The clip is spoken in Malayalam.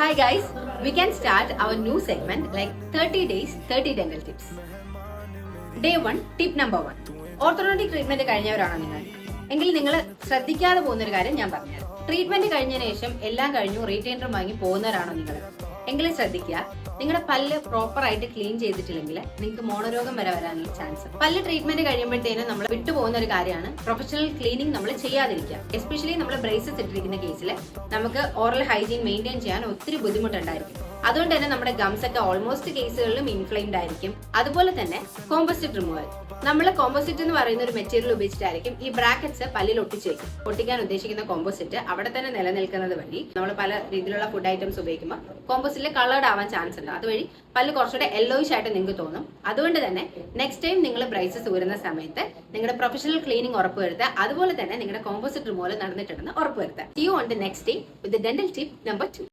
Hi guys, we can start our new segment like 30 days, 30 dental tips. Day one tip number one orthodontic treatment കഴിഞ്ഞവരാണോ നിങ്ങൾ? എങ്കിൽ നിങ്ങൾ ശ്രദ്ധിക്കാതെ പോകുന്ന ഒരു കാര്യം ഞാൻ പറഞ്ഞുതരാം. ട്രീറ്റ്മെന്റ് കഴിഞ്ഞതിന് ശേഷം എല്ലാം കഴിഞ്ഞു റീറ്റൈനർ വാങ്ങി പോകുന്നവരാണോ നിങ്ങൾ? എങ്കിൽ ശ്രദ്ധിക്കുക നിങ്ങളുടെ പല്ല് പ്രോപ്പർ ആയിട്ട് ക്ലീൻ ചെയ്തിട്ടില്ലെങ്കിൽ നിങ്ങൾക്ക് മോണരോഗം വരെ വരാനുള്ള ചാൻസ് പല്ല് ട്രീറ്റ്മെന്റ് കഴിയുമ്പോഴത്തേനും നമ്മൾ വിട്ടുപോകുന്ന ഒരു കാര്യമാണ്. പ്രൊഫഷണൽ ക്ലീനിങ് നമ്മൾ ചെയ്യാതിരിക്കുക. എസ്പെഷ്യലി നമ്മൾ ബ്രേസസ് ഇട്ടിരിക്കുന്ന കേസിൽ നമുക്ക് ഓറൽ ഹൈജീൻ മെയിന്റെയിൻ ചെയ്യാൻ ഒത്തിരി ബുദ്ധിമുട്ടുണ്ടായിരിക്കും. അതുകൊണ്ട് തന്നെ നമ്മുടെ ഗംസ് ഒക്കെ ഓൾമോസ്റ്റ് കേസുകളിലും ഇൻഫ്ലെയിംഡ് ആയിരിക്കും. അതുപോലെ തന്നെ കോമ്പോസിറ്റ് റിമൂവൽ നമ്മൾ കോമ്പോസിറ്റ് എന്ന് പറയുന്ന ഒരു മെറ്റീരിയൽ ഉപയോഗിച്ചിട്ടായിരിക്കും ഈ ബ്രാക്കറ്റ്സ് പല്ലിൽ ഒട്ടിച്ചു വെക്കും. ഒട്ടിക്കാൻ ഉദ്ദേശിക്കുന്ന കോമ്പോസിറ്റ് അവിടെ തന്നെ നിലനിൽക്കുന്നത് വഴി നമ്മൾ പല രീതിയിലുള്ള ഫുഡ് ഐറ്റംസ് ഉപയോഗിക്കുമ്പോൾ കോമ്പോസിറ്റിൽ കളേർഡ് ആവാൻ ചാൻസ് ഉണ്ട്. അതുവഴി പല്ല് കുറച്ചുകൂടെ യെല്ലോയിഷ് ആയിട്ട് നിങ്ങൾക്ക് തോന്നും. അതുകൊണ്ട് തന്നെ നെക്സ്റ്റ് ടൈം നിങ്ങൾ ബ്രൈസസ് ഊരുന്ന സമയത്ത് നിങ്ങളുടെ പ്രൊഫഷണൽ ക്ലീനിങ് ഉറപ്പുവരുത്തുക അതുപോലെ തന്നെ നിങ്ങളുടെ കോമ്പോസിറ്റ് റിമൂവൽ നടന്നിട്ടുണ്ടെന്ന് ഉറപ്പുവരുത്തുക you on the next day with dental tip number two